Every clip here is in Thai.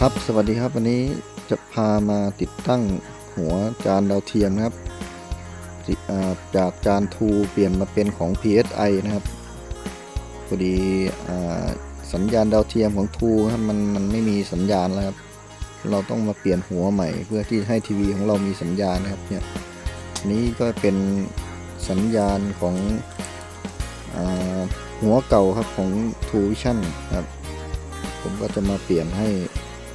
ครับสวัสดีครับวันนี้จะพามาติดตั้งหัวจานดาวเทียมนะครับจากจานทูเปลี่ยนมาเป็นของ PSI นะครับพอดีสัญญาณดาวเทียมของทูครับมันมันไม่มีสัญญาณแล้วครับเราต้องมาเปลี่ยนหัวใหม่เพื่อที่ให้ทีวีของเรามีสัญญาณนะครับเนี่ยนี้ก็เป็นสัญญาณของอหัวเก่าครับของ True Vision ครับผมก็จะมาเปลี่ยนให้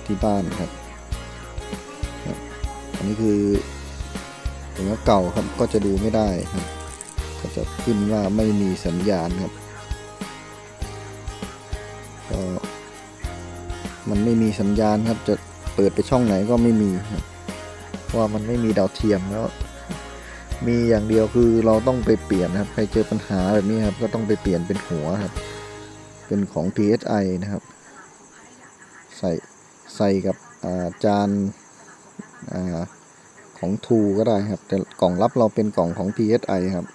ที่บ้านครับ อันนี้คือหัวเก่าครับก็จะดูไม่ได้ครับ ก็จะขึ้นว่าไม่มีสัญญาณครับก็มันไม่มีสัญญาณครับ จะเปิดไปช่องไหนก็ไม่มีครับว่ามันไม่มีดาวเทียมแล้ว มีอย่างเดียวคือเราต้องไปเปลี่ยนครับ ใครเจอปัญหาแบบนี้ครับ ก็ต้องไปเปลี่ยนเป็นหัวครับ เป็นของ TSI นะครับ ใส่ ใส่กับาจานอาของทูก็ได้ครับ แต่กล่องรับเราเป็นกล่องของ TSI ครับ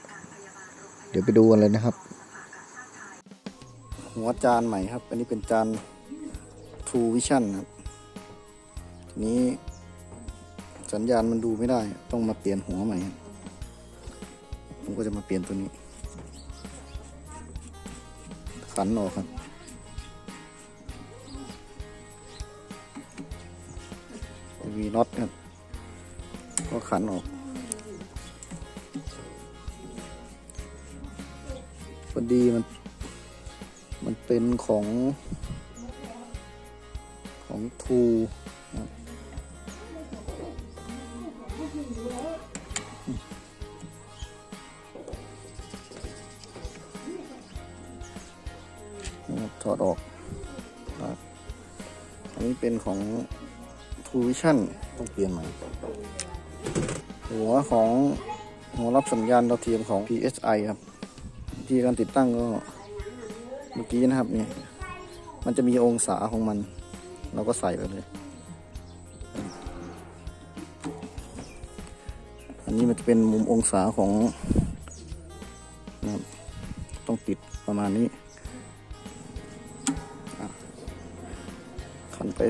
เดี๋ยวไปดูกันเลยนะครับ หัวจานใหม่ครับ อันนี้เป็นจาน True Vision ครับทีนี้สัญญาณมันดูไม่ได้ ต้องมาเปลี่ยนหัวใหม่ผมก็จะมาเปลี่ยนตัวนี้ขันออกครับ มีน็อตครับ ก็ขันออกพอดีมัน มันเป็นของของทูนะถอดออก อันนี้เป็นของ True Vision ต้องเปลี่ยนใหม่ หัวของหัวรับสัญญาณดาวเทียมของ PSI ครับ ที่การติดตั้งก็เมื่อกี้นะครับนี่มันจะมีองศาของมัน เราก็ใส่ไปเลย อันนี้มันจะเป็นมุมองศาของนะครับต้องติดประมาณนี้อะขันไป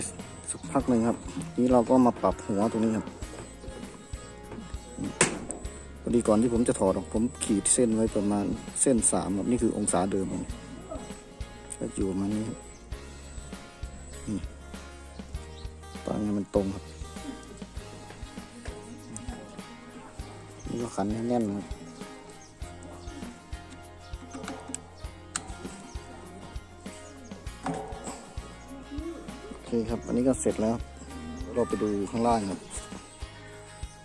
สักพักหนึ่งครับ นี้เราก็มาปรับหัวตรงนี้ครับพอดีก่อนที่ผมจะถอดออกผมขีดเส้นไว้ประมาณเส้นสามครับนี่คือองศาเดิมก็อยู่ประมาณนี้นี่ตั้งให้มันตรงครับนี่ก็ขันให้แน่นครับ คครับ อันนี้ก็เสร็จแล้ว เราไปดูข้างล่างครับ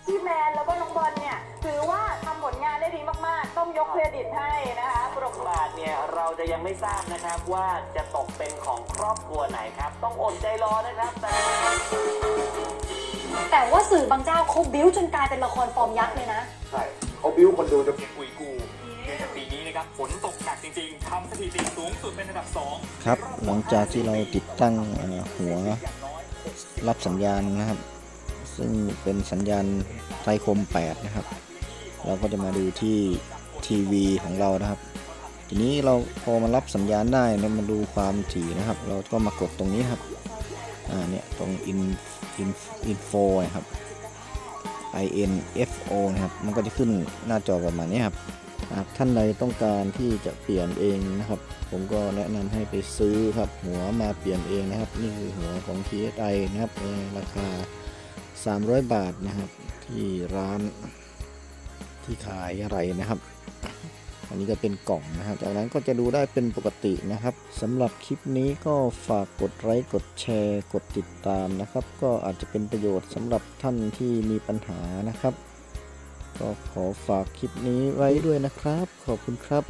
พี่แมนแล้วก็น้องบอลเนี่ยถือว่าทำผลงานได้ดีมากๆ ต้องยกเครดิตให้นะคะปรบมือบาทเนี่ยเราจะยังไม่ทราบนะครับว่าจะตกเป็นของครอบครัวไหนครับ ต้องอดใจรอนะครับแต่แต่ว่าสื่อบางเจ้าเขาบิ้วจนกลายเป็นละครฟอร์มยักษ์เลยนะ ใช่เขาบิ้วคนดูจะเพียงอุยกูเนื่องจากปีนี้นะครับฝนตกหนักจริงๆทำสถิติสูงสุดเป็นอันดับ 2 ครับหลังจากที่เราติดตั้งหัวรับสัญญาณนะครับ ซึ่งเป็นสัญญาณไทยคม 8 นะครับ เราก็จะมาดูที่ทีวีของเรานะครับ ทีนี้เราพอมารับสัญญาณได้เรามาดูความถี่นะครับ เราก็มากดตรงนี้ครับอ่าเนี่ยตรง in in info นะครับ info นะครับ มันก็จะขึ้นหน้าจอประมาณนี้ครับ หากท่านใดต้องการที่จะเปลี่ยนเองนะครับ ผมก็แนะนำให้ไปซื้อครับ หัวมาเปลี่ยนเองนะครับ นี่คือหัวของ TSI นะครับในราคา 300 บาทนะครับ ที่ร้านที่ขายอะไรนะครับ อันนี้ก็เป็นกล่องนะครับ จากนั้นก็จะดูได้เป็นปกตินะครับสำหรับคลิปนี้ก็ฝากกดไลค์กดแชร์กดติดตามนะครับ ก็อาจจะเป็นประโยชน์สำหรับท่านที่มีปัญหานะครับ ก็ขอฝากคลิปนี้ไว้ด้วยนะครับ ขอบคุณครับ